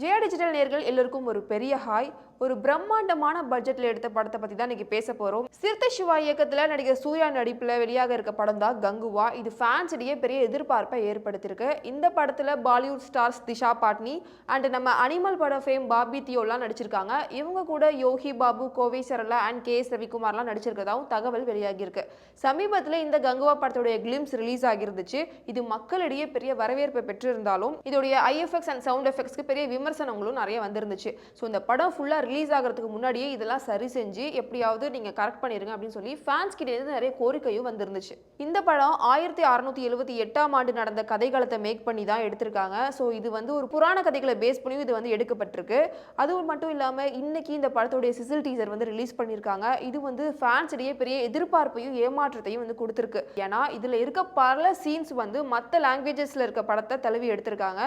Jaya digital நேர்கள் எல்லோருக்கும் ஒரு பெரிய ஹாய். ஒரு பிரம்மாண்டமான பட்ஜெட்டில் எடுத்த படத்தை பற்றி தான் இன்றைக்கி பேச போகிறோம் சிறுத்தை சிவா இயக்கத்தில் நடிகர் சூர்யா நடிப்பில் வெளியாக இருக்க படம் தான் கங்குவா. இது ஃபேன்ஸிடையே பெரிய எதிர்பார்ப்பை ஏற்படுத்தியிருக்கு. இந்த படத்தில் Bollywood stars Disha Patani and நம்ம அனிமல் பட ஃபேம் பாபி தியோலாம் நடிச்சிருக்காங்க. இவங்க கூட Yogi Babu Kovai Sarala and K S ரவிக்குமார்லாம் நடிச்சிருக்கதாவும் தகவல் வெளியாகியிருக்கு. சமீபத்தில் இந்த கங்குவா படத்துடைய கிளிம்ஸ் ரிலீஸ் ஆகிருந்துச்சு இது மக்களிடையே பெரிய வரவேற்பை பெற்றிருந்தாலும் இதோடைய ஐஎஃப்எக்ஸ் அண்ட் சவுண்ட் எஃபெக்ட்ஸ்க்கு பெரிய விமர்சனங்களும் நிறைய வந்திருந்துச்சு. ஸோ இந்த படம் ஃபுல்லாக ரிலீஸ் ஆகிறதுக்கு முன்னாடியே இதெல்லாம் சரி செஞ்சு எப்படியாவது நீங்கள் கரெக்ட் பண்ணிடுங்க அப்படின்னு சொல்லி ஃபேன்ஸ் கிட்டே இருந்து நிறைய கோரிக்கையும் வந்திருந்துச்சு. இந்த படம் ஆயிரத்தி அறுநூத்தி எழுபத்தி எட்டாம் ஆண்டு நடந்த கதைகளத்தை மேக் பண்ணி தான் எடுத்திருக்காங்க. ஸோ இது வந்து ஒரு புராண கதைகளை பேஸ் பண்ணியும் இது வந்து எடுக்கப்பட்டிருக்கு. அதுவும் மட்டும் இல்லாமல் இன்னைக்கு இந்த படத்துடைய சிசில் டீசர் வந்து ரிலீஸ் பண்ணியிருக்காங்க. இது வந்து ஃபேன்ஸ் இடையே பெரிய எதிர்பார்ப்பையும் ஏமாற்றத்தையும் வந்து கொடுத்துருக்கு. ஏன்னா இதில் இருக்க பல சீன்ஸ் வந்து மற்ற லாங்குவேஜஸில் இருக்க படத்தை தழுவி எடுத்திருக்காங்க.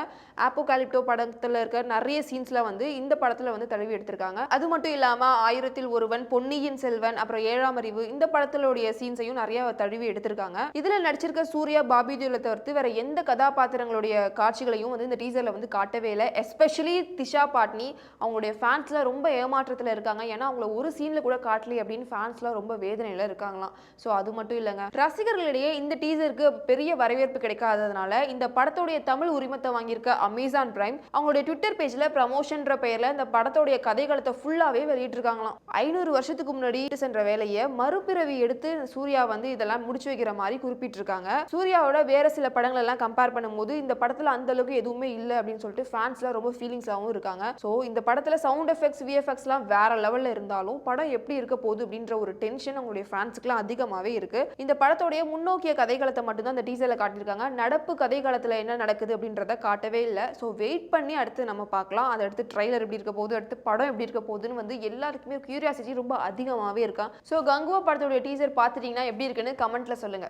ஆப்போகாலிப்டோ படத்தில் இருக்க நிறைய சீன்ஸ்லாம் வந்து இந்த படத்தில் வந்து தழுவி எடுத்திருக்காங்க. அது மட்டும் இல்லாமல் ஆயிரத்தில் ஒருவன் பொன்னியின் செல்வன் அப்புறம் ஏழாம் அறிவு இந்த படத்திலுடைய சீன்ஸையும் நிறைய தழுவி எடுத்திருக்காங்க. இதில் நடிச்சிருக்க சூர்யா பாபி ஜோலை தவிர்த்து வேற எந்த கதாபாத்திரங்களுடைய காட்சிகளையும் வந்து இந்த டீசரில் வந்து காட்டவே இல்லை. எஸ்பெஷலி திஷா பாட்னி அவங்களுடைய ஃபேன்ஸ்லாம் ரொம்ப ஏமாற்றத்தில் இருக்காங்க. ஏன்னா அவங்கள ஒரு சீனில் கூட காட்டலி அப்படின்னு ஃபேன்ஸ்லாம் ரொம்ப வேதனையில் இருக்காங்களாம். ஸோ அது மட்டும் இல்லைங்க. ரசிகர்களிடையே இந்த டீசருக்கு பெரிய வரவேற்பு கிடைக்காததுனால இந்த படத்துடைய தமிழ் உரிமத்தை வாங்கியிருக்க அமேசான் பிரைம் அவங்களுடைய ட்விட்டர் பேஜில் ப்ரமோஷன்ற பெயரில் இந்த படத்தோடைய கதைகளத்தை ஃபுல்லாகவே வெளியிட்டிருக்காங்களாம். ஐநூறு வருஷத்துக்கு முன்னாடி சென்ற வேலையை மறுபிறவி எடுத்து சூர்யா வந்து இதெல்லாம் முடிச்சு வைக்கிற மாதிரி குறிப்பிட்டிருக்காங்க. சூர்யாவோட வேற சில படங்கள் எல்லாம் கம்பேர் பண்ணும்போது இந்த படத்தில் அந்த அளவுக்கு எதுவுமே இல்லை அப்படின்னு சொல்லிட்டு ஃபேன்ஸ்லாம் ரொம்ப ஃபீலிங்ஸாகவும் இருக்காங்க. ஸோ இந்த படத்தில் சவுண்ட் எஃபெக்ட்ஸ் விஎஃப்எக்ஸ்லாம் வேற லெவலில் இருந்தாலும் படம் எப்படி இருக்க போகுது அப்படின்ற ஒரு டென்ஷன் அவங்களுடைய ஃபேன்ஸுக்குலாம் அதிகமாகவே இருக்கு. இந்த படத்தோடைய முன்னோக்கிய கதைகளத்தை மட்டும்தான் இந்த டீசரில் காட்டியிருக்காங்க. நடப்பு கதைகளத்தில் என்ன நடக்குது அப்படின்றத காட்டவே இல்லை. ஸோ வெயிட் பண்ணி அடுத்து நம்ம பார்க்கலாம். அதை அடுத்து ட்ரைலர் எப்படி இருக்க போகுது அடுத்து படம் எப்படி இருக்க போகுதுன்னு வந்து எல்லாருக்குமே கியூரியாசிட்டி ரொம்ப அதிகமாகவே இருக்கான் ஸோ கங்குவா படத்தோடைய டீசர் பார்த்துட்டீங்கன்னா எப்படி இருக்குன்னு கமெண்ட்ல சொல்லுங்க.